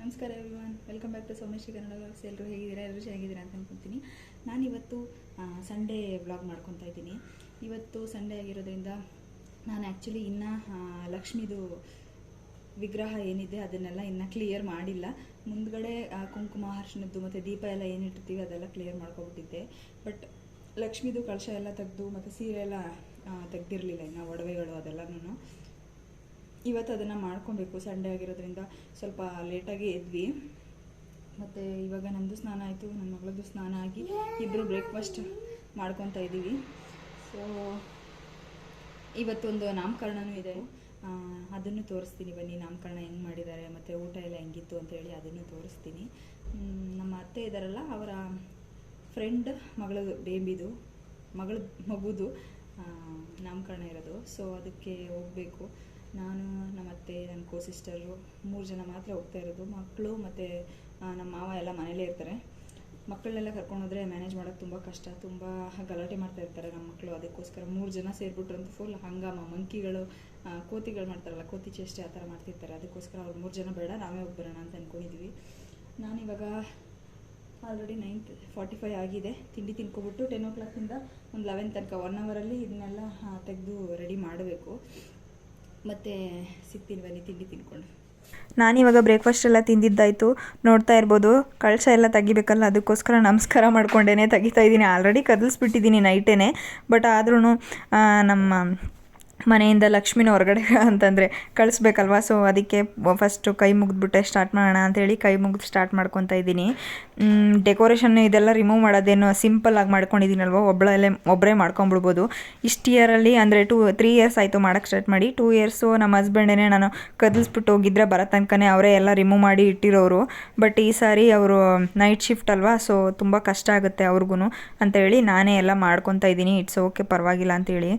ನಮಸ್ಕಾರ everyone welcome back to Someshwari Kannada vlogs. ಎಲ್ಲರೂ ಹೇಗಿದ್ದೀರಾ? ಎಲ್ಲರೂ ಚೆನ್ನಾಗಿದ್ದೀರಾ ಅಂತ ಅನ್ಕೊತೀನಿ. ನಾನಿವತ್ತು ಸಂಡೇ ವ್ಲಾಗ್ ಮಾಡ್ಕೊತಾ ಇದ್ದೀನಿ. ಇವತ್ತು ಸಂಡೇ ಆಗಿರೋದ್ರಿಂದ ನಾನು ಆ್ಯಕ್ಚುಲಿ ಇನ್ನೂ ಲಕ್ಷ್ಮೀದು ವಿಗ್ರಹ ಏನಿದೆ ಅದನ್ನೆಲ್ಲ ಇನ್ನೂ ಕ್ಲಿಯರ್ ಮಾಡಿಲ್ಲ. ಮುಂದ್ಗಡೆ ಕುಂಕುಮ ಹರ್ಷಣದ್ದು ಮತ್ತು ದೀಪ ಎಲ್ಲ ಏನಿಟ್ಟಿರ್ತೀವಿ ಅದೆಲ್ಲ ಕ್ಲಿಯರ್ ಮಾಡ್ಕೊಬಿಟ್ಟಿದ್ದೆ. ಬಟ್ ಲಕ್ಷ್ಮೀದು ಕಳಶ ಎಲ್ಲ ತೆಗೆದು ಮತ್ತು ಸೀರೆ ಎಲ್ಲ ತೆಗ್ದಿರಲಿಲ್ಲ ಇನ್ನು ಒಡವೆಗಳು ಅದೆಲ್ಲನೂ ಇವತ್ತು ಅದನ್ನು ಮಾಡ್ಕೊಬೇಕು. ಸಂಡೇ ಆಗಿರೋದ್ರಿಂದ ಸ್ವಲ್ಪ ಲೇಟಾಗಿ ಎದ್ವಿ. ಮತ್ತು ಇವಾಗ ನಮ್ಮದು ಸ್ನಾನ ಆಯಿತು. ನನ್ನ ಮಗಳದ್ದು ಸ್ನಾನ ಆಗಿ ಇಬ್ಬರು ಬ್ರೇಕ್ಫಾಸ್ಟ್ ಮಾಡ್ಕೊತಾ ಇದ್ದೀವಿ ಸೊ ಇವತ್ತೊಂದು ನಾಮಕರಣನೂ ಇದೆ. ಅದನ್ನು ತೋರಿಸ್ತೀನಿ ಬನ್ನಿ. ನಾಮಕರಣ ಹೆಂಗೆ ಮಾಡಿದ್ದಾರೆ, ಮತ್ತು ಊಟ ಎಲ್ಲ ಹೆಂಗಿತ್ತು ಅಂತೇಳಿ ಅದನ್ನು ತೋರಿಸ್ತೀನಿ. ನಮ್ಮ ಅತ್ತೆ ಇದ್ದಾರಲ್ಲ ಅವರ ಫ್ರೆಂಡ್ ಮಗಳದು ಬೇಬಿದು ಮಗಳ ಮಗುದು ನಾಮಕರಣ ಇರೋದು. ಸೊ ಅದಕ್ಕೆ ಹೋಗಬೇಕು. ನಾನು, ನಮ್ಮ ಅತ್ತೆ, ನನ್ನ ಕೋ ಸಿಸ್ಟರು ಮೂರು ಜನ ಮಾತ್ರ ಹೋಗ್ತಾ ಇರೋದು. ಮಕ್ಕಳು ಮತ್ತು ನಮ್ಮ ಮಾವ ಎಲ್ಲ ಮನೇಲೇ ಇರ್ತಾರೆ. ಮಕ್ಕಳನ್ನೆಲ್ಲ ಕರ್ಕೊಂಡೋದ್ರೆ ಮ್ಯಾನೇಜ್ ಮಾಡೋದು ತುಂಬ ಕಷ್ಟ. ತುಂಬ ಗಲಾಟೆ ಮಾಡ್ತಾ ಇರ್ತಾರೆ ನಮ್ಮ ಮಕ್ಕಳು. ಅದಕ್ಕೋಸ್ಕರ ಮೂರು ಜನ ಸೇರಿಬಿಟ್ರಂತೂ ಫುಲ್ ಹಂಗಾಮ ಮಂಕಿಗಳು ಕೋತಿಗಳು ಮಾಡ್ತಾರಲ್ಲ, ಕೋತಿ ಚೇಷ್ಟೆ ಆ ಥರ ಮಾಡ್ತಿರ್ತಾರೆ. ಅದಕ್ಕೋಸ್ಕರ ಅವ್ರು ಮೂರು ಜನ ಬೇಡ, ನಾವೇ ಹೋಗಿ ಬರೋಣ ಅಂತ ಅಂದ್ಕೊಂಡಿದ್ವಿ ನಾನಿವಾಗ ಆಲ್ರೆಡಿ ನೈನ್ ಫಾರ್ಟಿ ಫೈವ್ ಆಗಿದೆ. ತಿಂಡಿ ತಿನ್ಕೊಬಿಟ್ಟು ಟೆನ್ ಓ ಕ್ಲಾಕಿಂದ ಒಂದು ಲೆವೆನ್ ತನಕ ಒನ್ ಅವರಲ್ಲಿ ಇದನ್ನೆಲ್ಲ ತೆಗೆದು ರೆಡಿ ಮಾಡಬೇಕು. ಮತ್ತು ಬನ್ನಿ ತಿಂಡಿ ತಿನ್ಕೊಂಡು? ನಾನಿವಾಗ ಬ್ರೇಕ್ಫಾಸ್ಟ್ ಎಲ್ಲ ತಿಂದಿದ್ದಾಯಿತು. ನೋಡ್ತಾ ಇರ್ಬೋದು. ಕಳಶ ಎಲ್ಲ ತೆಗಿಬೇಕಲ್ಲ, ಅದಕ್ಕೋಸ್ಕರ ನಮಸ್ಕಾರ ಮಾಡ್ಕೊಂಡೇನೆ ತೆಗಿತಾ ಇದ್ದೀನಿ. ಆಲ್ರೆಡಿ ಕದಲಿಸ್ಬಿಟ್ಟಿದ್ದೀನಿ ನೈಟೇನೆ ಬಟ್ ಆದ್ರೂ ನಮ್ಮ ಮನೆಯಿಂದ ಲಕ್ಷ್ಮಿನ ಹೊರಗಡೆ ಅಂತಂದರೆ ಕಳಿಸ್ಬೇಕಲ್ವಾ? ಸೊ ಅದಕ್ಕೆ ಫಸ್ಟು ಕೈ ಮುಗಿದ್ಬಿಟ್ಟೆ ಸ್ಟಾರ್ಟ್ ಮಾಡೋಣ ಅಂಥೇಳಿ ಕೈ ಮುಗಿದು ಸ್ಟಾರ್ಟ್ ಮಾಡ್ಕೊತಾ ಇದ್ದೀನಿ. ಡೆಕೋರೇಷನ್ ಇದೆಲ್ಲ ರಿಮೂವ್ ಮಾಡೋದೇನು ಸಿಂಪಲ್ ಆಗಿ ಮಾಡ್ಕೊಂಡಿದ್ದೀನಲ್ವ? ಒಬ್ಬಳಲ್ಲೇ ಒಬ್ಬರೇ ಮಾಡ್ಕೊಂಬಿಡ್ಬೋದು. ಇಷ್ಟು ಇಯರಲ್ಲಿ ಅಂದರೆ ಟೂ ತ್ರೀ ಇಯರ್ಸ್ ಆಯಿತು ಮಾಡೋಕ್ಕೆ ಸ್ಟಾರ್ಟ್ ಮಾಡಿ. ಟೂ ಇಯರ್ಸು ನಮ್ಮ ಹಸ್ಬೆಂಡೇ ನಾನು ಕದಲಿಸ್ಬಿಟ್ಟು ಹೋಗಿದ್ರೆ ಬರೋ ತನಕನೇ ಅವರೇ ಎಲ್ಲ ರಿಮೂವ್ ಮಾಡಿ ಇಟ್ಟಿರೋರು. ಬಟ್ ಈ ಸಾರಿ ಅವರು ನೈಟ್ ಶಿಫ್ಟ್ ಅಲ್ವಾ? ಸೊ ತುಂಬ ಕಷ್ಟ ಆಗುತ್ತೆ ಅವ್ರಿಗೂ ಅಂತೇಳಿ ನಾನೇ ಎಲ್ಲ ಮಾಡ್ಕೊತಾ ಇದ್ದೀನಿ. ಇಟ್ಸ್ ಓಕೆ ಪರವಾಗಿಲ್ಲ ಅಂತೇಳಿ.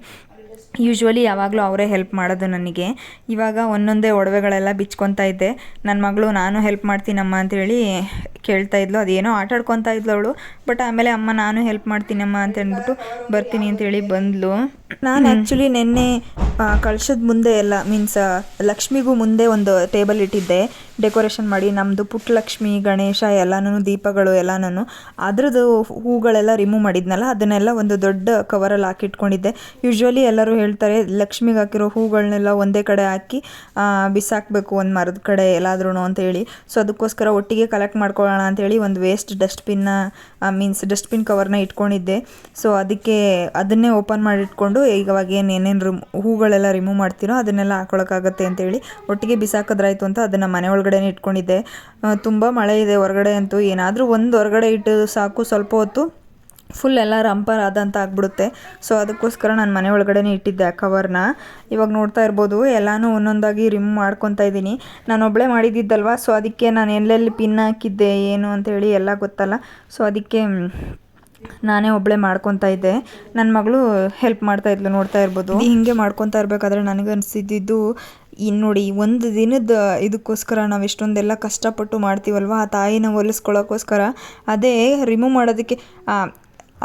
ಯೂಶ್ವಲಿ ಯಾವಾಗಲೂ ಅವರೇ ಹೆಲ್ಪ್ ಮಾಡೋದು ನನಗೆ. ಇವಾಗ ಒಂದೊಂದೇ ಒಡವೆಗಳೆಲ್ಲ ಬಿಚ್ಕೊತಾ ಇದ್ದೆ. ನನ್ನ ಮಗಳು ನಾನು ಹೆಲ್ಪ್ ಮಾಡ್ತೀನಮ್ಮ ಅಂತೇಳಿ ಕೇಳ್ತಾ ಇದ್ಲು. ಅದೇನೋ ಆಟ ಆಡ್ಕೊತಾ ಇದ್ಲು ಅವಳು. ಬಟ್ ಆಮೇಲೆ ಅಮ್ಮ ನಾನು ಹೆಲ್ಪ್ ಮಾಡ್ತೀನಮ್ಮ ಅಂತ ಅಂದ್ಬಿಟ್ಟು ಬರ್ತೀನಿ ಅಂತೇಳಿ ಬಂದ್ಲು. ನಾನು ಆ್ಯಕ್ಚುಲಿ ನಿನ್ನೆ ಕಳ್ಸದ ಮುಂದೆ ಎಲ್ಲ ಮೀನ್ಸ್ ಲಕ್ಷ್ಮಿಗೂ ಮುಂದೆ ಒಂದು ಟೇಬಲ್ ಇಟ್ಟಿದ್ದೆ. ಡೆಕೋರೇಷನ್ ಮಾಡಿ ನಮ್ದು ನಮ್ಮದು ಪುಟ್ಟಲಕ್ಷ್ಮಿ ಗಣೇಶ ಎಲ್ಲಾನು ದೀಪಗಳು ಎಲ್ಲಾನು. ಅದ್ರದ್ದು ಹೂಗಳೆಲ್ಲ ರಿಮೂವ್ ಮಾಡಿದ್ನಲ್ಲ ಅದನ್ನೆಲ್ಲ ಒಂದು ದೊಡ್ಡ ಕವರಲ್ಲಿ ಹಾಕಿಟ್ಕೊಂಡಿದ್ದೆ ಯೂಶ್ವಲಿ ಎಲ್ಲರೂ ಹೇಳ್ತಾರೆ ಲಕ್ಷ್ಮಿಗೆ ಹಾಕಿರೋ ಹೂಗಳನ್ನೆಲ್ಲ ಒಂದೇ ಕಡೆ ಹಾಕಿ ಬಿಸಾಕ್ಬೇಕು ಒಂದು ಮರದ ಕಡೆ ಎಲ್ಲಾದ್ರೂ ಅಂತ ಹೇಳಿ. ಸೊ ಅದಕ್ಕೋಸ್ಕರ ಒಟ್ಟಿಗೆ ಕಲೆಕ್ಟ್ ಮಾಡ್ಕೊಳ್ಳೋಣ ಅಂತೇಳಿ ಒಂದು ವೇಸ್ಟ್ ಡಸ್ಟ್ಬಿನ್ನ ಮೀನ್ಸ್ ಡಸ್ಟ್ಬಿನ್ ಕವರ್ನ ಇಟ್ಕೊಂಡಿದ್ದೆ. ಸೊ ಅದಕ್ಕೆ ಅದನ್ನೇ ಓಪನ್ ಮಾಡಿ ಇಟ್ಕೊಂಡು ಇವಾಗ ಏನು ಏನೇನು ರಿಮ್ ಹೂಗಳೆಲ್ಲ ರಿಮೂವ್ ಮಾಡ್ತೀರೋ ಅದನ್ನೆಲ್ಲ ಹಾಕೊಳಕ್ಕಾಗತ್ತೆ ಅಂತೇಳಿ ಒಟ್ಟಿಗೆ ಬಿಸಾಕಿದ್ರಾಯ್ತು ಅಂತ ಅದನ್ನು ಮನೆ ಒಳಗಡೆ ಇಟ್ಕೊಂಡಿದ್ದೆ. ತುಂಬ ಮಳೆ ಇದೆ ಹೊರಗಡೆ ಅಂತೂ ಏನಾದರೂ ಒಂದು ಹೊರಗಡೆ ಇಟ್ಟು ಸಾಕು ಸ್ವಲ್ಪ ಹೊತ್ತು ಫುಲ್ ಎಲ್ಲ ರಂಪರ್ ಆದಂತ ಆಗ್ಬಿಡುತ್ತೆ. ಸೊ ಅದಕ್ಕೋಸ್ಕರ ನಾನು ಮನೆ ಒಳಗಡೆನೇ ಇಟ್ಟಿದ್ದೆ ಆ ಕವರ್ನ ಇವಾಗ ನೋಡ್ತಾ ಇರ್ಬೋದು, ಎಲ್ಲನೂ ಒಂದೊಂದಾಗಿ ರಿಮೂವ್ ಮಾಡ್ಕೊತಾ ಇದ್ದೀನಿ. ನಾನು ಒಬ್ಬಳೇ ಮಾಡಿದ್ದಿದ್ದಲ್ವ? ಸೊ ಅದಕ್ಕೆ ನಾನು ಎಲ್ಲೆಲ್ಲಿ ಪಿನ್ ಹಾಕಿದ್ದೆ, ಏನು ಅಂತೇಳಿ ಎಲ್ಲ ಗೊತ್ತಲ್ಲ. ಸೊ ಅದಕ್ಕೆ ನಾನೇ ಒಬ್ಬಳೆ ಮಾಡ್ಕೊತಾ ಇದ್ದೆ. ನನ್ನ ಮಗಳು ಹೆಲ್ಪ್ ಮಾಡ್ತಾ ಇದ್ಲು ನೋಡ್ತಾ ಇರ್ಬೋದು. ಹಿಂಗೆ ಮಾಡ್ಕೊತಾ ಇರಬೇಕಾದ್ರೆ ನನಗೆ ಅನಿಸಿದ್ದು ಇನ್ನು ನೋಡಿ ಒಂದು ದಿನದ ಇದಕ್ಕೋಸ್ಕರ ನಾವು ಎಷ್ಟೊಂದೆಲ್ಲ ಕಷ್ಟಪಟ್ಟು ಮಾಡ್ತೀವಲ್ವ ಆ ತಾಯಿನ ಹೊಲಿಸ್ಕೊಳ್ಳೋಕ್ಕೋಸ್ಕರ ಅದೇ ರಿಮೂವ್ ಮಾಡೋದಕ್ಕೆ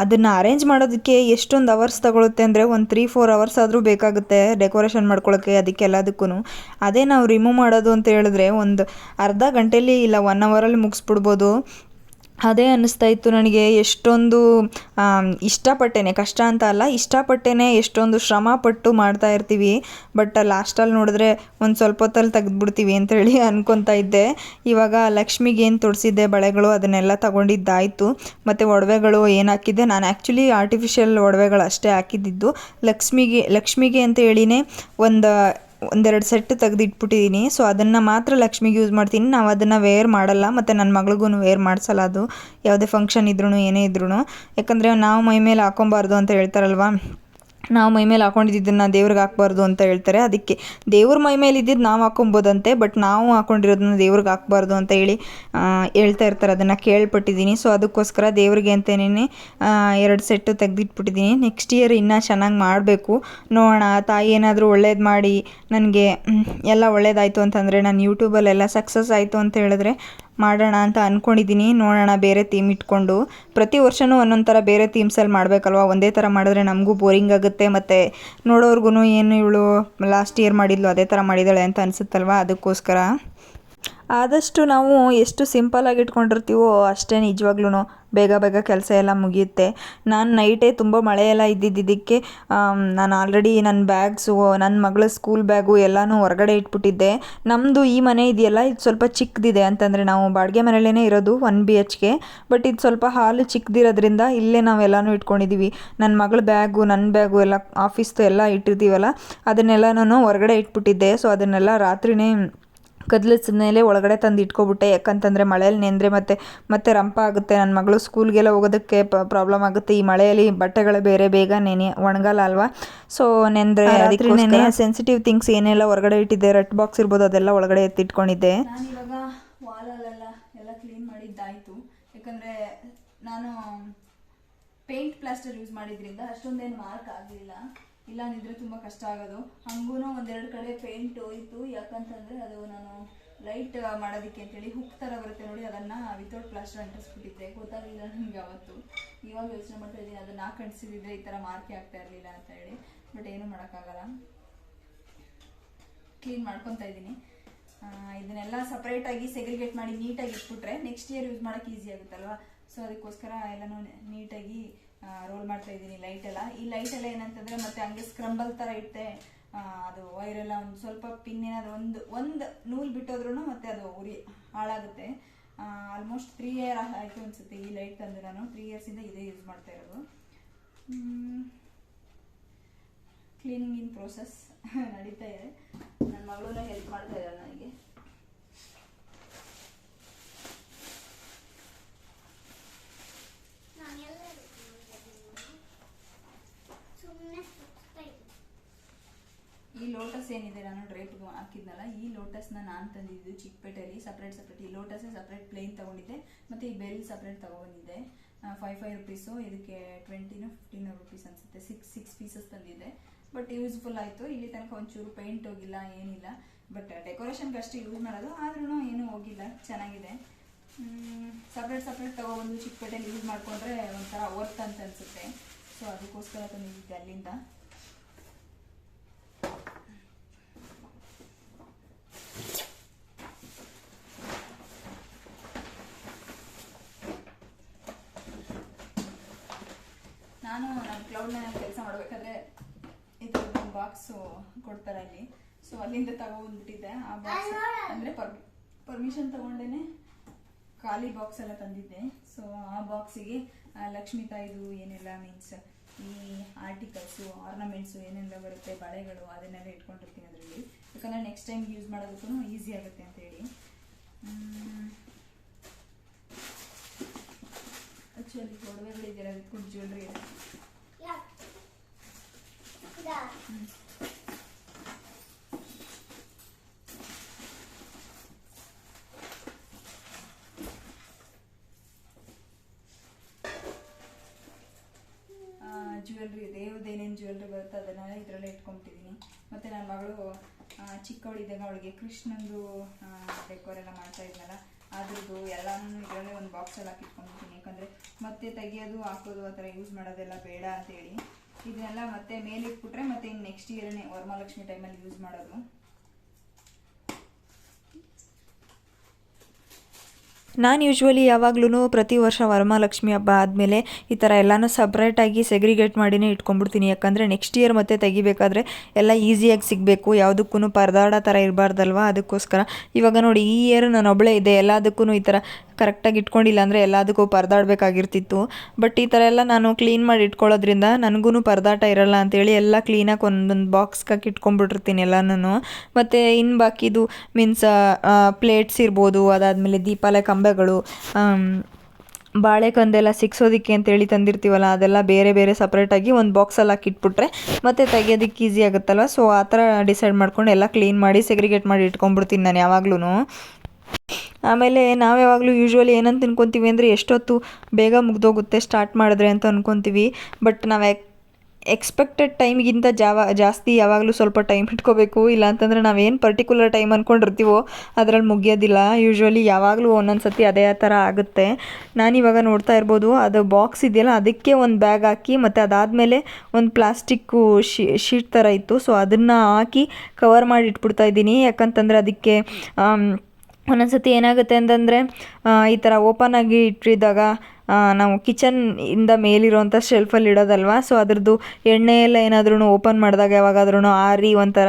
ಅದನ್ನು ಅರೇಂಜ್ ಮಾಡೋದಕ್ಕೆ ಎಷ್ಟೊಂದು ಅವರ್ಸ್ ತಗೊಳುತ್ತೆ ಅಂದರೆ ಒಂದು ತ್ರೀ ಫೋರ್ ಅವರ್ಸ್ ಆದರೂ ಬೇಕಾಗುತ್ತೆ ಡೆಕೋರೇಷನ್ ಮಾಡ್ಕೊಳ್ಳೋಕ್ಕೆ ಅದಕ್ಕೆಲ್ಲದಕ್ಕೂ ಅದೇ ನಾವು ರಿಮೂವ್ ಮಾಡೋದು ಅಂತ ಹೇಳಿದ್ರೆ ಒಂದು ಅರ್ಧ ಗಂಟೆಯಲ್ಲಿ ಇಲ್ಲ ಒನ್ ಅವರಲ್ಲಿ ಮುಗಿಸ್ಬಿಡ್ಬೋದು. ಅದೇ ಅನ್ನಿಸ್ತಾ ಇತ್ತು ನನಗೆ, ಎಷ್ಟೊಂದು ಇಷ್ಟಪಟ್ಟೆನೆ, ಕಷ್ಟ ಅಂತ ಅಲ್ಲ, ಇಷ್ಟಪಟ್ಟೇನೆ ಎಷ್ಟೊಂದು ಶ್ರಮ ಪಟ್ಟು ಮಾಡ್ತಾ ಇರ್ತೀವಿ. ಬಟ್ ಲಾಸ್ಟಲ್ಲಿ ನೋಡಿದ್ರೆ ಒಂದು ಸ್ವಲ್ಪ ಹೊತ್ತಲ್ಲಿ ತೆಗೆದ್ಬಿಡ್ತೀವಿ ಅಂತೇಳಿ ಅನ್ಕೊತಾ ಇದ್ದೆ. ಇವಾಗ ಲಕ್ಷ್ಮಿಗೆ ಏನು ತೊಡಿಸಿದ್ದೆ, ಬಳೆಗಳು ಅದನ್ನೆಲ್ಲ ತಗೊಂಡಿದ್ದಾಯಿತು. ಮತ್ತು ಒಡವೆಗಳು ಏನು ಹಾಕಿದ್ದೆ, ನಾನು ಆ್ಯಕ್ಚುಲಿ ಆರ್ಟಿಫಿಷಿಯಲ್ ಒಡವೆಗಳು ಅಷ್ಟೇ ಹಾಕಿದ್ದಿದ್ದು ಲಕ್ಷ್ಮಿಗೆ ಲಕ್ಷ್ಮಿಗೆ ಅಂತ ಹೇಳಿನೇ ಒಂದು ಒಂದೆರಡು ಸೆಟ್ ತೆಗೆದು ಇಟ್ಬಿಟ್ಟಿದ್ದೀನಿ ಸೊ ಅದನ್ನು ಮಾತ್ರ ಲಕ್ಷ್ಮಿಗೆ ಯೂಸ್ ಮಾಡ್ತೀನಿ. ನಾವು ಅದನ್ನು ವೇರ್ ಮಾಡಲ್ಲ, ಮತ್ತು ನನ್ನ ಮಗಳಿಗೂ ವೇರ್ ಮಾಡಿಸಲ್ಲ ಅದು. ಯಾವುದೇ ಫಂಕ್ಷನ್ ಇದ್ರೂ ಏನೇ ಇದ್ರೂ ಯಾಕಂದರೆ ನಾವು ಮೈ ಮೇಲೆ ಹಾಕೊಬಾರ್ದು ಅಂತ ಹೇಳ್ತಾರಲ್ವಾ? ನಾವು ಮೈ ಮೇಲೆ ಹಾಕೊಂಡಿದ್ದನ್ನು ದೇವ್ರಿಗೆ ಹಾಕ್ಬಾರ್ದು ಅಂತ ಹೇಳ್ತಾರೆ. ಅದಕ್ಕೆ ದೇವ್ರ ಮೈ ಮೇಲೆ ಇದ್ದಿದ್ದು ನಾವು ಹಾಕೊಬೋದಂತೆ, ಬಟ್ ನಾವು ಹಾಕೊಂಡಿರೋದನ್ನ ದೇವ್ರಿಗೆ ಹಾಕ್ಬಾರ್ದು ಅಂತ ಹೇಳಿ ಹೇಳ್ತಾ ಇರ್ತಾರೆ. ಅದನ್ನು ಕೇಳ್ಪಟ್ಟಿದ್ದೀನಿ. ಸೊ ಅದಕ್ಕೋಸ್ಕರ ದೇವ್ರಿಗೆ ಅಂತಲೇ ಎರಡು ಸೆಟ್ಟು ತೆಗೆದಿಟ್ಬಿಟ್ಟಿದ್ದೀನಿ. ನೆಕ್ಸ್ಟ್ ಇಯರ್ ಇನ್ನೂ ಚೆನ್ನಾಗಿ ಮಾಡಬೇಕು. ನೋಡೋಣ, ತಾಯಿ ಏನಾದರೂ ಒಳ್ಳೇದು ಮಾಡಿ, ನನಗೆ ಎಲ್ಲ ಒಳ್ಳೇದಾಯಿತು ಅಂತಂದರೆ, ನಾನು ಯೂಟ್ಯೂಬಲ್ಲೆಲ್ಲ ಸಕ್ಸಸ್ ಆಯಿತು ಅಂತ ಹೇಳಿದ್ರೆ ಮಾಡೋಣ ಅಂತ ಅಂದ್ಕೊಂಡಿದ್ದೀನಿ ನೋಡೋಣ, ಬೇರೆ ಥೀಮ್ ಇಟ್ಕೊಂಡು. ಪ್ರತಿ ವರ್ಷವೂ ಒಂದೊಂದು ಥರ ಬೇರೆ ಥೀಮ್ಸಲ್ಲಿ ಮಾಡಬೇಕಲ್ವ? ಒಂದೇ ಥರ ಮಾಡಿದ್ರೆ ನಮಗೂ ಬೋರಿಂಗ್ ಆಗುತ್ತೆ. ಮತ್ತು ನೋಡೋರ್ಗು ಏನು ಇವಳು ಲಾಸ್ಟ್ ಇಯರ್ ಮಾಡಿದ್ಲು, ಅದೇ ಥರ ಮಾಡಿದ್ದಾಳೆ ಅಂತ ಅನಿಸುತ್ತಲ್ವ? ಅದಕ್ಕೋಸ್ಕರ. ಆದಷ್ಟು ನಾವು ಎಷ್ಟು ಸಿಂಪಲ್ಲಾಗಿ ಇಟ್ಕೊಂಡಿರ್ತೀವೋ ಅಷ್ಟೇ ನಿಜವಾಗ್ಲೂ ಬೇಗ ಬೇಗ ಕೆಲಸ ಎಲ್ಲ ಮುಗಿಯುತ್ತೆ. ನಾನು ನೈಟೇ ತುಂಬ ಮಳೆ ಎಲ್ಲ ಇದ್ದಿದ್ದಕ್ಕೆ ನಾನು ಆಲ್ರೆಡಿ ನನ್ನ ಬ್ಯಾಗ್ಸು ನನ್ನ ಮಗಳ ಸ್ಕೂಲ್ ಬ್ಯಾಗು ಎಲ್ಲನೂ ಹೊರಗಡೆ ಇಟ್ಬಿಟ್ಟಿದ್ದೆ. ನಮ್ಮದು ಈ ಮನೆ ಇದೆಯಲ್ಲ, ಇದು ಸ್ವಲ್ಪ ಚಿಕ್ಕದಿದೆ ಅಂತಂದರೆ ನಾವು ಬಾಡಿಗೆ ಮನೆಯಲ್ಲೇ ಇರೋದು ಒನ್ ಬಿ ಎಚ್ಗೆ ಬಟ್ ಇದು ಸ್ವಲ್ಪ ಹಾಲು ಚಿಕ್ಕದಿರೋದ್ರಿಂದ ಇಲ್ಲೇ ನಾವೆಲ್ಲನೂ ಇಟ್ಕೊಂಡಿದ್ದೀವಿ ನನ್ನ ಮಗಳ ಬ್ಯಾಗು ನನ್ನ ಬ್ಯಾಗು ಎಲ್ಲ ಆಫೀಸ್ದು ಎಲ್ಲ ಇಟ್ಟಿರ್ತೀವಲ್ಲ, ಅದನ್ನೆಲ್ಲನೂ ಹೊರಗಡೆ ಇಟ್ಬಿಟ್ಟಿದ್ದೆ. ಸೊ ಅದನ್ನೆಲ್ಲ ರಾತ್ರಿನೇ ಕದ್ಲಿಸಿದ ಮೇಲೆ ಒಳಗಡೆ ತಂದು ಇಟ್ಕೊಬಿಟ್ಟೆ ಯಾಕಂತಂದರೆ ಮಳೆಯಲ್ಲಿ ನೆಂದರೆ ಮತ್ತೆ ಮತ್ತೆ ರಂಪ ಆಗುತ್ತೆ. ನನ್ನ ಮಗಳು ಸ್ಕೂಲ್ಗೆಲ್ಲ ಹೋಗೋದಕ್ಕೆ ಪ್ರಾಬ್ಲಮ್ ಆಗುತ್ತೆ. ಈ ಮಳೆಯಲ್ಲಿ ಬಟ್ಟೆಗಳು ಬೇರೆ ಬೇಗ ನೆನೆ ಒಣಗಲ್ಲ ಅಲ್ವಾ? ಸೊ ನೆಂದರೆ ಅದಕ್ಕೆ ನೆನೆ ಸೆನ್ಸಿಟಿವ್ ಥಿಂಗ್ಸ್ ಏನೆಲ್ಲ ಹೊರಗಡೆ ಇಟ್ಟಿದ್ದೆ ರೆಡ್ ಬಾಕ್ಸ್ ಇರ್ಬೋದು ಅದೆಲ್ಲ ಒಳಗಡೆ ಎತ್ತಿಟ್ಕೊಂಡಿದ್ದೆ. ನಾನು ಇವಾಗ ವಾಲಲ್ಲೆಲ್ಲ ಎಲ್ಲ ಕ್ಲೀನ್ ಮಾಡಿದ್ದಾಯಿತು. ಯಾಕಂದರೆ ನಾನು ಪೇಂಟ್ ಪ್ಲಾಸ್ಟರ್ ಯೂಸ್ ಮಾಡಿದ್ರಿಂದ ಅಷ್ಟೊಂದೇನು ಮಾರ್ಕ್ ಆಗಲಿಲ್ಲ. ಇಲ್ಲಾಂದಿದ್ರೆ ತುಂಬ ಕಷ್ಟ ಆಗೋದು. ಹಂಗೂ ಒಂದೆರಡು ಕಡೆ ಪೇಂಟ್ ಹೋಯಿತು. ಯಾಕಂತಂದರೆ ಅದು ನಾನು ಲೈಟ್ ಮಾಡೋದಕ್ಕೆ ಅಂತೇಳಿ ಹುಕ್ ಥರ ಬರುತ್ತೆ ನೋಡಿ, ಅದನ್ನು ವಿತೌಟ್ ಪ್ಲಾಸ್ಟರ್ ಅಂಟಿಸ್ಬಿಟ್ಟಿದ್ದೆ. ಗೊತ್ತಾಗಲಿಲ್ಲ ನನಗೆ ಅವತ್ತು ಇವಾಗ ಯೋಚನೆ ಮಾಡ್ತಾ ಇದ್ದೀನಿ, ಅದನ್ನು ಹಾಕಣಿಸಿದ್ರೆ ಈ ಥರ ಮಾರ್ಕೆ ಆಗ್ತಾ ಇರಲಿಲ್ಲ ಅಂತ ಹೇಳಿ. ಬಟ್ ಏನೂ ಮಾಡೋಕ್ಕಾಗಲ್ಲ. ಕ್ಲೀನ್ ಮಾಡ್ಕೊತಾ ಇದ್ದೀನಿ. ಇದನ್ನೆಲ್ಲ ಸಪ್ರೇಟಾಗಿ ಸೆಗ್ರಿಗೇಟ್ ಮಾಡಿ ನೀಟಾಗಿ ಇಟ್ಬಿಟ್ರೆ ನೆಕ್ಸ್ಟ್ ಇಯರ್ ಯೂಸ್ ಮಾಡೋಕೆ ಈಸಿ ಆಗುತ್ತಲ್ವ? ಸೊ ಅದಕ್ಕೋಸ್ಕರ ಎಲ್ಲನೂ ನೀಟಾಗಿ ರೋಲ್ ಮಾಡ್ತಾ ಇದ್ದೀನಿ ಲೈಟ್ ಎಲ್ಲ. ಈ ಲೈಟ್ ಎಲ್ಲ ಏನಂತಂದ್ರೆ ಮತ್ತೆ ಹಂಗೆ ಸ್ಕ್ರಂಬಲ್ ತರ ಇಟ್ಟೆ ಅದು ವೈರೆಲ್ಲ ಒಂದು ಸ್ವಲ್ಪ ಪಿನ್ ಏನಾದ್ರು ಒಂದು ಒಂದು ನೂಲ್ ಬಿಟ್ಟೋದ್ರೂ ಮತ್ತೆ ಅದು ಉರಿ, ಹಾಳಾಗುತ್ತೆ. ಆಲ್ಮೋಸ್ಟ್ ತ್ರೀ ಇಯರ್ ಆಯಿತು ಅನಿಸುತ್ತೆ ಈ ಲೈಟ್ ತಂದು ನಾನು. ತ್ರೀ ಇಯರ್ಸಿಂದ ಇದೇ ಯೂಸ್ ಮಾಡ್ತಾ ಇರೋದು. ಕ್ಲೀನಿಂಗ್ ಇನ್ ಪ್ರೋಸೆಸ್ ನಡೀತಾ ಇದೆ. ನನ್ನ ಮಗಳನ್ನ ಹೆಲ್ಪ್ ಮಾಡ್ತಾ ಇದ್ದಾರೆ ನನಗೆ. ಈ ಲೋಟಸ್ ಏನಿದೆ ನಾನು ಡ್ರೇಪ್ಗೆ ಹಾಕಿದ್ನಲ್ಲ, ಈ ಲೋಟಸ್ನ ನಾನು ತಂದಿದ್ದು ಚಿಕ್ಕಪೇಟೆಯಲ್ಲಿ ಸಪ್ರೇಟ್ ಸಪ್ರೇಟ್ ಈ ಲೋಟಸ್ ಸಪ್ರೇಟ್ ಪ್ಲೇನ್ ತಗೊಂಡಿದ್ದೆ, ಮತ್ತು ಈ ಬೆಲ್ ಸಪ್ರೇಟ್ ತಗೊಬಂದಿದ್ದೆ ಫೈವ್ ಫೈವ್ ರುಪೀಸು ಇದಕ್ಕೆ ಟ್ವೆಂಟಿನು ಫಿಫ್ಟೀನೋ ರುಪೀಸ್ ಅನಿಸುತ್ತೆ. ಸಿಕ್ಸ್ ಸಿಕ್ಸ್ ಪೀಸಸ್ ತಂದಿದ್ದೆ. ಬಟ್ ಯೂಸ್ಫುಲ್ ಆಯಿತು. ಇಲ್ಲಿ ತನಕ ಒಂಚೂರು ಪೇಂಟ್ ಹೋಗಿಲ್ಲ, ಏನಿಲ್ಲ. ಬಟ್ ಡೆಕೋರೇಷನ್ಗೆ ಅಷ್ಟು ಯೂಸ್ ಮಾಡೋದು ಆದ್ರೂ ಏನೂ ಹೋಗಿಲ್ಲ. ಚೆನ್ನಾಗಿದೆ. ಸಪ್ರೇಟ್ ಸಪ್ರೇಟ್ ತಗೊಬಂದು ಚಿಕ್ಕಪೇಟೆಯಲ್ಲಿ ಯೂಸ್ ಮಾಡಿಕೊಂಡ್ರೆ ಒಂಥರ ವರ್ತ್ ಅಂತ ಅನಿಸುತ್ತೆ. ಸೊ ಅದಕ್ಕೋಸ್ಕರ ತಂದಿದ್ದೆ ಅಲ್ಲಿಂದ ನಾನು ಕ್ಲೌಡ್ನಲ್ಲಿ ಕೆಲಸ ಮಾಡಬೇಕಾದ್ರೆ ಒಂದು ಬಾಕ್ಸು ಕೊಡ್ತಾರೆ ಅಲ್ಲಿ. ಸೊ ಅಲ್ಲಿಂದ ತಗೊಬಂದ್ಬಿಟ್ಟಿದ್ದೆ ಆ ಬಾಕ್ಸ್ ಅಂದರೆ ಪರ್ ಪರ್ಮಿಷನ್ ತಗೊಂಡೇನೆ ಖಾಲಿ ಬಾಕ್ಸ್ ಎಲ್ಲ ತಂದಿದ್ದೆ. ಸೊ ಆ ಬಾಕ್ಸಿಗೆ ಲಕ್ಷ್ಮೀ ತಾಯಿದು ಏನೆಲ್ಲ ಮೀನ್ಸ್ ಈ ಆರ್ಟಿಕಲ್ಸು ಆರ್ನಮೆಂಟ್ಸು ಏನೆಲ್ಲ ಬರುತ್ತೆ, ಬಳೆಗಳು ಅದನ್ನೆಲ್ಲ ಇಟ್ಕೊಂಡಿರ್ತೀನಿ ಅದರಲ್ಲಿ. ಯಾಕಂದರೆ ನೆಕ್ಸ್ಟ್ ಟೈಮ್ ಯೂಸ್ ಮಾಡೋದಕ್ಕೂ ಈಸಿ ಆಗುತ್ತೆ ಅಂತೇಳಿ ಆ್ಯಕ್ಚುಲಿ ಒಡವೆಗಳಿದ್ದೀರ ಅದಕ್ಕೂ ಜ್ಯುವೆಲ್ರಿ ಇದೆ. ಜ್ಯುವೆಲ್ರಿ ದೇವ್ರದ್ದು ಏನೇನು ಜ್ಯುವೆಲ್ರಿ ಬರುತ್ತೆ ಅದನ್ನೆಲ್ಲ ಇದರಲ್ಲೇ ಇಟ್ಕೊಂಬಿಟ್ಟಿದ್ದೀನಿ ಮತ್ತು ನನ್ನ ಮಗಳು ಚಿಕ್ಕವಳಿದ್ದಾಗ ಅವಳಿಗೆ ಕೃಷ್ಣಂದು ಡೆಕೋರ್ ಎಲ್ಲ ಮಾಡ್ತಾ ಇದ್ನಲ್ಲ, ಅದ್ರದ್ದು ಎಲ್ಲನೂ ಇದರಲ್ಲೇ ಒಂದು ಬಾಕ್ಸಲ್ಲಿ ಹಾಕಿ ಇಟ್ಕೊಂಡ್ಬಿಡ್ತೀನಿ ಯಾಕಂದರೆ ಮತ್ತೆ ತೆಗಿಯೋದು, ಹಾಕೋದು ಆ ಥರ ಯೂಸ್ ಮಾಡೋದೆಲ್ಲ ಬೇಡ ಅಂತೇಳಿ. ಇದನ್ನೆಲ್ಲ ಮತ್ತೆ ಮೇಲೆ ಮತ್ತೆ ಇನ್ನು ನೆಕ್ಸ್ಟ್ ಇಯರ್ನೇ ವರಮಹಾಲಕ್ಷ್ಮಿ ಟೈಮಲ್ಲಿ ಯೂಸ್ ಮಾಡೋದು. ನಾನು ಯೂಶ್ವಲಿ ಯಾವಾಗ್ಲೂ ಪ್ರತಿ ವರ್ಷ ವರಮಹಾಲಕ್ಷ್ಮಿ ಹಬ್ಬ ಆದಮೇಲೆ ಈ ಥರ ಎಲ್ಲನೂ ಸಪ್ರೇಟಾಗಿ ಸೆಗ್ರಿಗೇಟ್ ಮಾಡಿನೇ ಇಟ್ಕೊಂಡ್ಬಿಡ್ತೀನಿ. ಯಾಕಂದರೆ ನೆಕ್ಸ್ಟ್ ಇಯರ್ ಮತ್ತೆ ತೆಗಿಬೇಕಾದ್ರೆ ಎಲ್ಲ ಈಸಿಯಾಗಿ ಸಿಗಬೇಕು. ಯಾವುದಕ್ಕೂ ಪರದಾಡ ಥರ ಇರಬಾರ್ದಲ್ವ? ಅದಕ್ಕೋಸ್ಕರ. ಇವಾಗ ನೋಡಿ, ಈ ಇಯರ್ ನಾನು ಒಬ್ಬಳೇ ಇದೆ ಎಲ್ಲದಕ್ಕೂ ಈ ಥರ ಕರೆಕ್ಟಾಗಿ ಇಟ್ಕೊಂಡಿಲ್ಲ ಅಂದರೆ ಎಲ್ಲದಕ್ಕೂ ಪರದಾಡಬೇಕಾಗಿರ್ತಿತ್ತು. ಬಟ್ ಈ ಥರ ಎಲ್ಲ ನಾನು ಕ್ಲೀನ್ ಮಾಡಿ ಇಟ್ಕೊಳ್ಳೋದ್ರಿಂದ ನನಗೂ ಪರದಾಟ ಇರಲ್ಲ ಅಂತೇಳಿ ಎಲ್ಲ ಕ್ಲೀನಾಗಿ ಒಂದೊಂದು ಬಾಕ್ಸ್ಗಾಗಿ ಇಟ್ಕೊಂಡ್ಬಿಟ್ಟಿರ್ತೀನಿ ಎಲ್ಲನೂ ಮತ್ತು ಇನ್ನು ಬಾಕಿದು ಮೀನ್ಸ್ ಪ್ಲೇಟ್ಸ್ ಇರ್ಬೋದು, ಅದಾದಮೇಲೆ ದೀಪಾಲಯ ಕಂಬಗಳು ಬಾಳೆಕಂದೆಲ್ಲ ಸಿಕ್ಸೋದಕ್ಕೆ ಅಂತೇಳಿ ತಂದಿರ್ತೀವಲ್ಲ, ಅದೆಲ್ಲ ಬೇರೆ ಬೇರೆ ಸಪ್ರೇಟಾಗಿ ಒಂದು ಬಾಕ್ಸಲ್ಲಿ ಹಾಕಿಟ್ಬಿಟ್ರೆ ಮತ್ತೆ ತೆಗಿಯೋದಕ್ಕೆ ಈಸಿ ಆಗುತ್ತಲ್ಲ ಸೊ ಆ ಥರ ಡಿಸೈಡ್ ಮಾಡ್ಕೊಂಡು ಎಲ್ಲ ಕ್ಲೀನ್ ಮಾಡಿ ಸೆಗ್ರಿಗೇಟ್ ಮಾಡಿ ಇಟ್ಕೊಂಡ್ಬಿಡ್ತೀನಿ ನಾನು ಯಾವಾಗ್ಲೂ ಆಮೇಲೆ ನಾವು ಯಾವಾಗಲೂ ಯೂಶ್ವಲಿ ಏನಂತ ತಿನ್ಕೊತೀವಿ ಅಂದರೆ ಎಷ್ಟೊತ್ತು ಬೇಗ ಮುಗ್ದೋಗುತ್ತೆ ಸ್ಟಾರ್ಟ್ ಮಾಡಿದ್ರೆ ಅಂತ ಅಂದ್ಕೊತೀವಿ ಬಟ್ ನಾವು ಎಕ್ಸ್ಪೆಕ್ಟೆಡ್ ಟೈಮ್ಗಿಂತ ಜಾವ ಜಾಸ್ತಿ ಯಾವಾಗಲೂ ಸ್ವಲ್ಪ ಟೈಮ್ ಇಟ್ಕೋಬೇಕು. ಇಲ್ಲ ಅಂತಂದರೆ ನಾವೇನು ಪರ್ಟಿಕ್ಯುಲರ್ ಟೈಮ್ ಅಂದ್ಕೊಂಡಿರ್ತೀವೋ ಅದರಲ್ಲಿ ಮುಗಿಯೋದಿಲ್ಲ. ಯೂಶ್ವಲಿ ಯಾವಾಗಲೂ ಒಂದೊಂದು ಸತಿ ಅದೇ ಥರ ಆಗುತ್ತೆ. ನಾನಿವಾಗ ನೋಡ್ತಾ ಇರ್ಬೋದು, ಅದು ಬಾಕ್ಸ್ ಇದೆಯಲ್ಲ, ಅದಕ್ಕೆ ಒಂದು ಬ್ಯಾಗ್ ಹಾಕಿ ಮತ್ತು ಅದಾದಮೇಲೆ ಒಂದು ಪ್ಲಾಸ್ಟಿಕ್ಕು ಶೀಟ್ ಥರ ಇತ್ತು. ಸೊ ಅದನ್ನು ಹಾಕಿ ಕವರ್ ಮಾಡಿ ಇಟ್ಬಿಡ್ತಾ ಇದ್ದೀನಿ. ಯಾಕಂತಂದರೆ ಅದಕ್ಕೆ ಆಮ್, ಒಂದೊಂದ್ಸತಿ ಏನಾಗುತ್ತೆ ಅಂತಂದರೆ ಈ ಥರ ಓಪನ್ ಆಗಿ ಇಟ್ಟಿದ್ದಾಗ ನಾವು ಕಿಚನ್ ಇಂದ ಮೇಲಿರುವಂಥ ಶೆಲ್ಫಲ್ಲಿ ಇಡೋದಲ್ವಾ? ಸೊ ಅದ್ರದ್ದು ಎಣ್ಣೆ ಎಲ್ಲ ಏನಾದ್ರೂ ಓಪನ್ ಮಾಡಿದಾಗ ಯಾವಾಗಾದ್ರೂ ಆರಿ ಒಂಥರ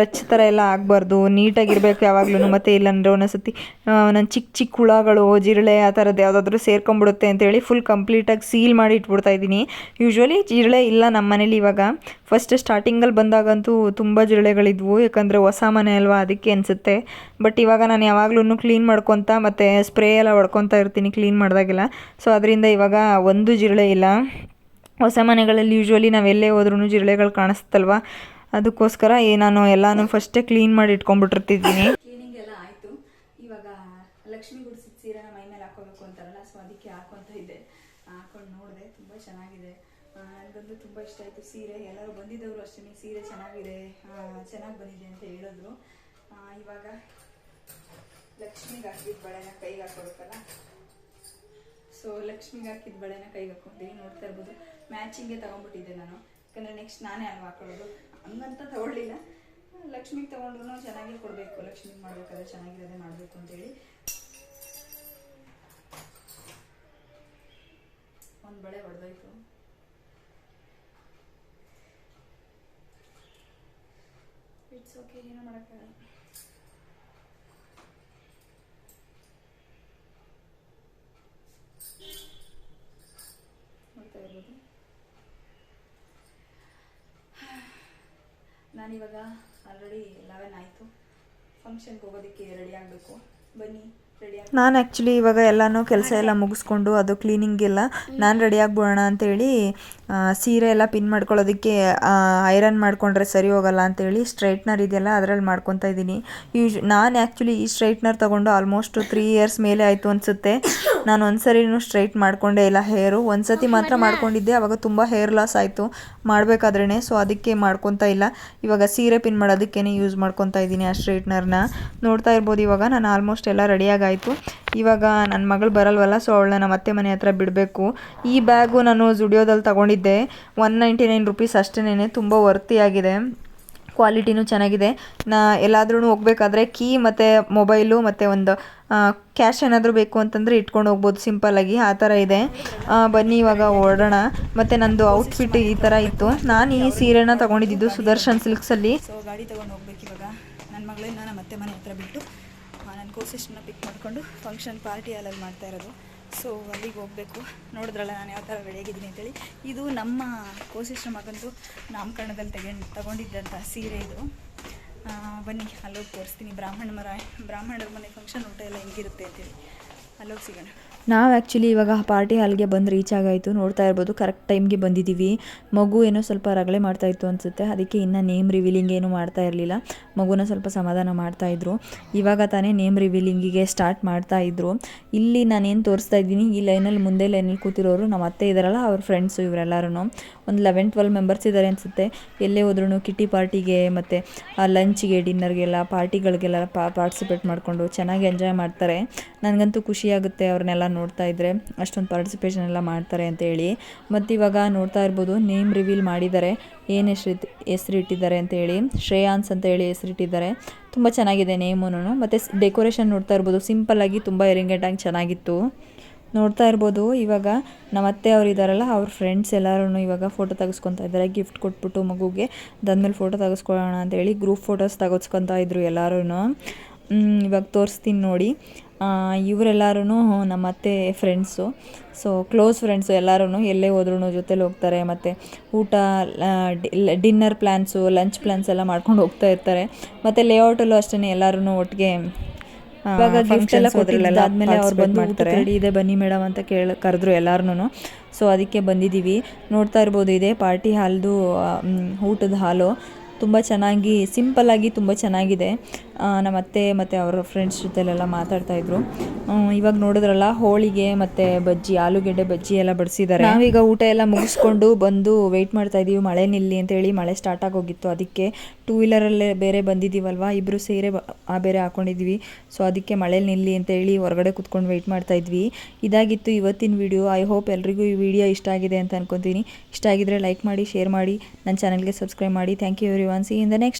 ರಚ್ ಥರ ಎಲ್ಲ ಆಗಬಾರ್ದು. ನೀಟಾಗಿರ್ಬೇಕು ಯಾವಾಗ್ಲೂ ಮತ್ತು ಇಲ್ಲಾಂದರೆ ಒಂದೊಂದ್ಸತಿ ನನ್ನ ಚಿಕ್ಕ ಚಿಕ್ಕ ಹುಳಗಳು, ಜಿರಳೆ ಆ ಥರದ್ದು ಯಾವುದಾದ್ರೂ ಸೇರ್ಕೊಂಡ್ಬಿಡುತ್ತೆ ಅಂತೇಳಿ ಫುಲ್ ಕಂಪ್ಲೀಟಾಗಿ ಸೀಲ್ ಮಾಡಿ ಇಟ್ಬಿಡ್ತಾ ಇದ್ದೀನಿ. ಯೂಶ್ವಲಿ ಜಿರಳೆ ಇಲ್ಲ ನಮ್ಮ ಮನೇಲಿ ಇವಾಗ. ಫಸ್ಟ್ ಸ್ಟಾರ್ಟಿಂಗಲ್ಲಿ ಬಂದಾಗಂತೂ ತುಂಬ ಜಿರಳೆಗಳಿದ್ವು, ಯಾಕಂದರೆ ಹೊಸ ಮನೆ ಅಲ್ವಾ ಅದಕ್ಕೆ ಅನಿಸುತ್ತೆ. ಬಟ್ ಇವಾಗ ನಾನು ಯಾವಾಗ್ಲೂ ಕ್ಲೀನ್ ಮಾಡ್ಕೊತ ಮತ್ತು ಸ್ಪ್ರೇ ಎಲ್ಲ ಹೊಡ್ಕೊತಾ ಇರ್ತೀನಿ ಕ್ಲೀನ್ ಮಾಡಿದಾಗೆಲ್ಲ. ಸೊ ಅದರಿಂದ ಇವಾಗ ಒಂದು ಜಿರಳೆ ಇಲ್ಲ. ಹೊಸ ಮನೆಗಳಲ್ಲಿ ಯೂಶ್ವಲಿ ನಾವು ಎಲ್ಲೇ ಹೋದ್ರೂ ಜಿರಳೆಗಳು ಕಾಣಿಸ್ತಲ್ವ? ಅದಕ್ಕೋಸ್ಕರ ಏ, ನಾನು ಎಲ್ಲಾನು ಫಸ್ಟೇ ಕ್ಲೀನ್ ಮಾಡಿ ಇಟ್ಕೊಂಡ್ಬಿಟ್ಟಿರ್ತಿದ್ದೀನಿ. ಕ್ಲೀನಿಂಗ್ ಎಲ್ಲ ಆಯಿತು. ಇವಾಗ ಲಕ್ಷ್ಮಿ ಗುಡಿಸಿದ ಸೀರೆನ ಮೈ ಮೇಲೆ ಹಾಕೋಬೇಕು ಅಂತಾರಲ್ಲ ಸೊ ಅದಕ್ಕೆ ಹಾಕೊತ ಇದ್ದೆ ಹಾಕೊಂಡು ನೋಡಿದೆ. ತುಂಬ ಚೆನ್ನಾಗಿದೆ. ನನಗಂತೂ ತುಂಬ ಇಷ್ಟ ಆಯಿತು ಸೀರೆ. ಎಲ್ಲರೂ ಬಂದಿದ್ದವರು ಅಷ್ಟೇ ಸೀರೆ ಚೆನ್ನಾಗಿದೆ ಚೆನ್ನಾಗಿ ಬಂದಿದೆ ಅಂತ ಹೇಳಿದ್ರು. ಇವಾಗ ಲಕ್ಷ್ಮಿಗೆ ಹಾಕಿದ ಬಳೆನ ಕೈಗೆ ಹಾಕೋಬೇಕಲ್ಲ ಸೊ ಲಕ್ಷ್ಮಿಗೆ ಹಾಕಿದ ಬಳೆನ ಕೈಗೆ ಹಾಕೊಂತೀನಿ ನೋಡ್ತಾ ಇರ್ಬೋದು. ಮ್ಯಾಚಿಂಗೆ ತಗೊಂಡ್ಬಿಟ್ಟಿದ್ದೆ ನಾನು. ಯಾಕಂದರೆ ನೆಕ್ಸ್ಟ್ ನಾನೇ ಅಲ್ವಾ ಹಾಕೊಳ್ಳೋದು? ಹಂಗಂತ ತಗೊಳ್ಳಿಲ್ಲ. ಲಕ್ಷ್ಮಿಗೆ ತಗೊಂಡ್ರು ಚೆನ್ನಾಗಿ ಕೊಡಬೇಕು. ಲಕ್ಷ್ಮಿಗೆ ಮಾಡಬೇಕಾದ್ರೆ ಚೆನ್ನಾಗಿರೋದೇ ಮಾಡಬೇಕು ಅಂತೇಳಿ ಒಂದು ಬಳೆ ಹೊಡೆದೋಯ್ತು ಇಟ್ಸ್ ಓಕೆ ಏನೂ ಮಾಡೋಕ್ಕಾಗಲ್ಲ ನೋಡ್ತಾ ಇರ್ಬೋದು ನಾನಿವಾಗ ಆಲ್ರೆಡಿ ಲೆವೆನ್ ಆಯಿತು. ಫಂಕ್ಷನ್ಗೆ ಹೋಗೋದಕ್ಕೆ ರೆಡಿ ಆಗಬೇಕು. ಬನ್ನಿ. ನಾನು ಆ್ಯಕ್ಚುಲಿ ಇವಾಗ ಎಲ್ಲನೂ ಕೆಲಸ ಎಲ್ಲ ಮುಗಿಸ್ಕೊಂಡು ಅದು ಕ್ಲೀನಿಂಗ್ ಎಲ್ಲ ನಾನು ರೆಡಿ ಆಗ್ಬಿಡೋಣ ಅಂತೇಳಿ ಸೀರೆ ಎಲ್ಲ ಪಿನ್ ಮಾಡ್ಕೊಳ್ಳೋದಕ್ಕೆ ಐರನ್ ಮಾಡಿಕೊಂಡ್ರೆ ಸರಿ ಹೋಗಲ್ಲ ಅಂತೇಳಿ ಸ್ಟ್ರೈಟ್ನರ್ ಇದೆಯಲ್ಲ ಅದರಲ್ಲಿ ಮಾಡ್ಕೊತಾ ಇದ್ದೀನಿ. ಯೂಶ್ ನಾನು ಆ್ಯಕ್ಚುಲಿ ಈ ಸ್ಟ್ರೈಟ್ನರ್ ತೊಗೊಂಡು ಆಲ್ಮೋಸ್ಟ್ ತ್ರೀ ಇಯರ್ಸ್ ಮೇಲೆ ಆಯಿತು ಅನಿಸುತ್ತೆ. ನಾನು ಒಂದು ಸರಿನೂ ಸ್ಟ್ರೈಟ್ ಮಾಡಿಕೊಂಡೇ ಇಲ್ಲ ಹೇರು ಒಂದ್ಸತಿ ಮಾತ್ರ ಮಾಡ್ಕೊಂಡಿದ್ದೆ ಅವಾಗ ತುಂಬ ಹೇರ್ ಲಾಸ್ ಆಯಿತು. ಮಾಡಬೇಕಾದ್ರೇ ಸೊ ಅದಕ್ಕೆ ಮಾಡ್ಕೊತಾ ಇಲ್ಲ. ಇವಾಗ ಸೀರೆ ಪಿನ್ ಮಾಡೋದಕ್ಕೇ ಯೂಸ್ ಮಾಡ್ಕೊತಾ ಇದ್ದೀನಿ ಆ ಸ್ಟ್ರೈಟ್ನರ್ನ ನೋಡ್ತಾ ಇರ್ಬೋದು ಇವಾಗ ನಾನು ಆಲ್ಮೋಸ್ಟ್ ಎಲ್ಲ ರೆಡಿಯಾಗಾಯಿತು ಇವಾಗ ನನ್ನ ಮಗಳು ಬರಲ್ವಲ್ಲ ಸೊ ಅವಳನ್ನ ನಮ್ಮ ಅತ್ತೆ ಮನೆ ಹತ್ರ ಬಿಡಬೇಕು. ಈ ಬ್ಯಾಗು ನಾನು ಜುಡಿಯೋದಲ್ಲಿ ತಗೊಂಡಿದ್ದೆ. ಒನ್ ನೈಂಟಿ ನೈನ್ ರುಪೀಸ್ ಅಷ್ಟೇನೆ ತುಂಬ ವರ್ತಿಯಾಗಿದೆ ಕ್ವಾಲಿಟಿನೂ ಚೆನ್ನಾಗಿದೆ. ನಾ ಎಲ್ಲಾದ್ರೂ ಹೋಗ್ಬೇಕಾದ್ರೆ ಕೀ ಮತ್ತು ಮೊಬೈಲು ಮತ್ತು ಒಂದು ಕ್ಯಾಶ್ ಏನಾದರೂ ಬೇಕು ಅಂತಂದರೆ ಇಟ್ಕೊಂಡು ಹೋಗ್ಬೋದು ಸಿಂಪಲ್ಲಾಗಿ ಆ ಥರ ಇದೆ. ಬನ್ನಿ ಇವಾಗ ಓಡೋಣ. ಮತ್ತು ನಂದು ಔಟ್ಫಿಟ್ ಈ ಥರ ಇತ್ತು. ನಾನು ಈ ಸೀರೆನ ತೊಗೊಂಡಿದ್ದು ಸುದರ್ಶನ್ ಸಿಲ್ಕ್ಸಲ್ಲಿ. ಸೊ ಗಾಡಿ ತೊಗೊಂಡು ಹೋಗ್ಬೇಕು ಇವಾಗ. ನನ್ನ ಮಗಳನ್ನ ನಮ್ಮ ಅತ್ತೆ ಮನೆ ಹತ್ರ ಬಿಟ್ಟು ನನ್ನ ಕೋಸಿಸ್ಟನ್ನ ಪಿಕ್ ಮಾಡಿಕೊಂಡು ಫಂಕ್ಷನ್ ಪಾರ್ಟಿ ಹಾಲಲ್ಲಿ ಮಾಡ್ತಾ ಇರೋದು. ಸೊ ಅಲ್ಲಿಗೆ ಹೋಗಬೇಕು. ನೋಡಿದ್ರಲ್ಲ ನಾನು ಯಾವ ಥರ ರೆಡಿಯಾಗಿದ್ದೀನಿ ಅಂತೇಳಿ. ಇದು ನಮ್ಮ ಕೋಸಿಸ್ಟರ್ ಮಗಂದು ನಾಮಕರಣದಲ್ಲಿ ತೆಗೊಂಡು ತಗೊಂಡಿದ್ದಂಥ ಸೀರೆ ಇದು. ಬನ್ನಿ, ಅಲ್ಲೋಗಿ ತೋರಿಸ್ತೀನಿ. ಬ್ರಾಹ್ಮಣ ಮರ, ಬ್ರಾಹ್ಮಣರ ಮನೆ ಫಂಕ್ಷನ್ ಊಟ ಎಲ್ಲ ಹೆಂಗಿರುತ್ತೆ ಅಂತೇಳಿ. ಅಲ್ಲೋಗಿ ಸಿಗೋಣ. ನಾವು ಆ್ಯಕ್ಚುಲಿ ಇವಾಗ ಪಾರ್ಟಿ ಹಾಲ್ಗೆ ಬಂದು ರೀಚ್ ಆಗಾಯಿತು. ನೋಡ್ತಾ ಇರ್ಬೋದು ಕರೆಕ್ಟ್ ಟೈಮ್ಗೆ ಬಂದಿದ್ದೀವಿ ಮಗು ಏನೋ ಸ್ವಲ್ಪ ರಗಳೆ ಮಾಡ್ತಾ ಇತ್ತು ಅನಿಸುತ್ತೆ. ಅದಕ್ಕೆ ಇನ್ನೂ ನೇಮ್ ರಿವೀಲಿಂಗ್ ಏನು ಮಾಡ್ತಾ ಇರಲಿಲ್ಲ. ಮಗುನ ಸ್ವಲ್ಪ ಸಮಾಧಾನ ಮಾಡ್ತಾ ಇದ್ರು. ಇವಾಗ ತಾನೇ ನೇಮ್ ರಿವೀಲಿಂಗಿಗೆ ಸ್ಟಾರ್ಟ್ ಮಾಡ್ತಾ ಇದ್ರು. ಇಲ್ಲಿ ನಾನೇನು ತೋರಿಸ್ತಾ ಇದ್ದೀನಿ, ಈ ಲೈನಲ್ಲಿ ಮುಂದೆ ಲೈನಲ್ಲಿ ಕೂತಿರೋರು ನಮ್ಮ ಅತ್ತೆ ಇದ್ದಾರಲ್ಲ ಅವ್ರ ಫ್ರೆಂಡ್ಸು ಇವರೆಲ್ಲರೂ ಒಂದು ಲೆವೆನ್ ಟ್ವೆಲ್ ಮೆಂಬರ್ಸ್ ಇದ್ದಾರೆ ಅನಿಸುತ್ತೆ. ಎಲ್ಲೇ ಹೋದ್ರೂ ಕಿಟ್ಟಿ ಪಾರ್ಟಿಗೆ ಮತ್ತು ಲಂಚ್ಗೆ ಡಿನ್ನರ್ಗೆಲ್ಲ ಪಾರ್ಟಿಗಳಿಗೆಲ್ಲ ಪಾರ್ಟಿಸಿಪೇಟ್ ಮಾಡಿಕೊಂಡು ಚೆನ್ನಾಗಿ ಎಂಜಾಯ್ ಮಾಡ್ತಾರೆ. ನನಗಂತೂ ಖುಷಿಯಾಗುತ್ತೆ ಅವ್ರನ್ನೆಲ್ಲ ನೋಡ್ತಾ ಇದ್ದರೆ ಅಷ್ಟೊಂದು ಪಾರ್ಟಿಸಿಪೇಷನ್ ಎಲ್ಲ ಮಾಡ್ತಾರೆ ಅಂತೇಳಿ ಮತ್ತು ಇವಾಗ ನೋಡ್ತಾ ಇರ್ಬೋದು ನೇಮ್ ರಿವೀಲ್ ಮಾಡಿದ್ದಾರೆ. ಏನು ಹೆಸರು ಹೆಸರು ಇಟ್ಟಿದ್ದಾರೆ ಅಂತೇಳಿ ಶ್ರೇಯಾನ್ಸ್ ಅಂತ ಹೇಳಿ ಹೆಸರಿಟ್ಟಿದ್ದಾರೆ ತುಂಬ ಚೆನ್ನಾಗಿದೆ ನೇಮೂನು ಮತ್ತು ಡೆಕೋರೇಷನ್ ನೋಡ್ತಾ ಇರ್ಬೋದು. ಸಿಂಪಲ್ಲಾಗಿ ತುಂಬ ಎರಿಂಗೇಟಾಗಿ ಚೆನ್ನಾಗಿತ್ತು. ನೋಡ್ತಾ ಇರ್ಬೋದು, ಇವಾಗ ನಮ್ಮ ಅತ್ತೆ ಅವ್ರು ಇದ್ದಾರಲ್ಲ ಅವ್ರ ಫ್ರೆಂಡ್ಸ್ ಎಲ್ಲರೂ ಇವಾಗ ಫೋಟೋ ತೆಗೆಸ್ಕೊತಾ ಇದ್ದಾರೆ. ಗಿಫ್ಟ್ ಕೊಟ್ಬಿಟ್ಟು ಮಗುಗೆ ಅದಾದ್ಮೇಲೆ ಫೋಟೋ ತೆಗೆಸ್ಕೊಳ್ಳೋಣ ಅಂತೇಳಿ ಗ್ರೂಪ್ ಫೋಟೋಸ್ ತೆಗೆಸ್ಕೊತಾ ಇದ್ರು ಎಲ್ಲರೂ ಇವಾಗ ತೋರಿಸ್ತೀನಿ ನೋಡಿ. ಇವರೆಲ್ಲರೂ ನಮ್ಮ ಅತ್ತೆ ಫ್ರೆಂಡ್ಸು ಸೊ ಕ್ಲೋಸ್ ಫ್ರೆಂಡ್ಸು ಎಲ್ಲರೂ ಎಲ್ಲೇ ಹೋದ್ರೂ ಜೊತೆಲಿ ಹೋಗ್ತಾರೆ ಮತ್ತು ಊಟ ಡಿನ್ನರ್ ಪ್ಲ್ಯಾನ್ಸು ಲಂಚ್ ಪ್ಲ್ಯಾನ್ಸ್ ಎಲ್ಲ ಮಾಡ್ಕೊಂಡು ಹೋಗ್ತಾ ಇರ್ತಾರೆ. ಮತ್ತು ಲೇಔಟಲ್ಲೂ ಅಷ್ಟೇ ಎಲ್ಲರೂ ಒಟ್ಟಿಗೆ ಇವಾಗ ಗಿಫ್ಟ್ ಎಲ್ಲ ಕೊಟ್ಟಿದ್ದಾದ್ಮೇಲೆ ಅವ್ರು ಬಂದು ಮಾಡ್ತಾರೆ. ರೆಡಿ ಇದೆ ಬನ್ನಿ ಮೇಡಮ್ ಅಂತ ಕೇಳ ಕರೆದ್ರು ಎಲ್ಲಾರ್ನು ಸೊ ಅದಕ್ಕೆ ಬಂದಿದ್ದೀವಿ. ನೋಡ್ತಾ ಇರ್ಬೋದು ಇದೆ ಪಾರ್ಟಿ ಹಾಲ್ದು ಊಟದ ಹಾಲು. ತುಂಬ ಚೆನ್ನಾಗಿ ಸಿಂಪಲ್ಲಾಗಿ ತುಂಬ ಚೆನ್ನಾಗಿದೆ. ನಮ್ಮ ಅತ್ತೆ ಮತ್ತು ಅವರ ಫ್ರೆಂಡ್ಸ್ ಜೊತೆಲೆಲ್ಲ ಮಾತಾಡ್ತಾಯಿದ್ರು ಇವಾಗ ನೋಡಿದ್ರಲ್ಲ ಹೋಳಿಗೆ ಮತ್ತು ಬಜ್ಜಿ ಆಲೂಗೆಡ್ಡೆ ಬಜ್ಜಿ ಎಲ್ಲ ಬಡಿಸಿದ್ದಾರೆ ನಾವೀಗ ಊಟ ಎಲ್ಲ ಮುಗಿಸ್ಕೊಂಡು ಬಂದು ವೆಯ್ಟ್ ಮಾಡ್ತಾ ಇದ್ದೀವಿ ಮಳೆ ನಿಲ್ಲಿ ಅಂತೇಳಿ ಮಳೆ ಸ್ಟಾರ್ಟ್ ಆಗೋಗಿತ್ತು. ಅದಕ್ಕೆ ಟೂ ವೀಲರಲ್ಲೇ ಬೇರೆ ಬಂದಿದ್ದೀವಲ್ವ ಇಬ್ಬರು ಸೇರೆ ಆ ಬೇರೆ ಹಾಕೊಂಡಿದ್ವಿ. ಸೊ ಅದಕ್ಕೆ ಮಳೆ ನಿಲ್ಲಿ ಅಂತೇಳಿ ಹೊರಗಡೆ ಕುತ್ಕೊಂಡು ವೆಯ್ಟ್ ಮಾಡ್ತಾ ಇದ್ವಿ. ಇದಾಗಿತ್ತು ಇವತ್ತಿನ ವಿಡಿಯೋ ಐ ಹೋಪ್ ಎಲ್ರಿಗೂ ಈ ವಿಡಿಯೋ ಇಷ್ಟ ಆಗಿದೆ ಅಂತ ಅನ್ಕೊತೀನಿ. ಇಷ್ಟ ಆಗಿದ್ರೆ ಲೈಕ್ ಮಾಡಿ ಶೇರ್ ಮಾಡಿ. ನನ್ನ ಚಾನಲ್ಗೆ ಸಬ್ಸ್ಕ್ರೈಬ್ ಮಾಡಿ. Thank you every one see in the next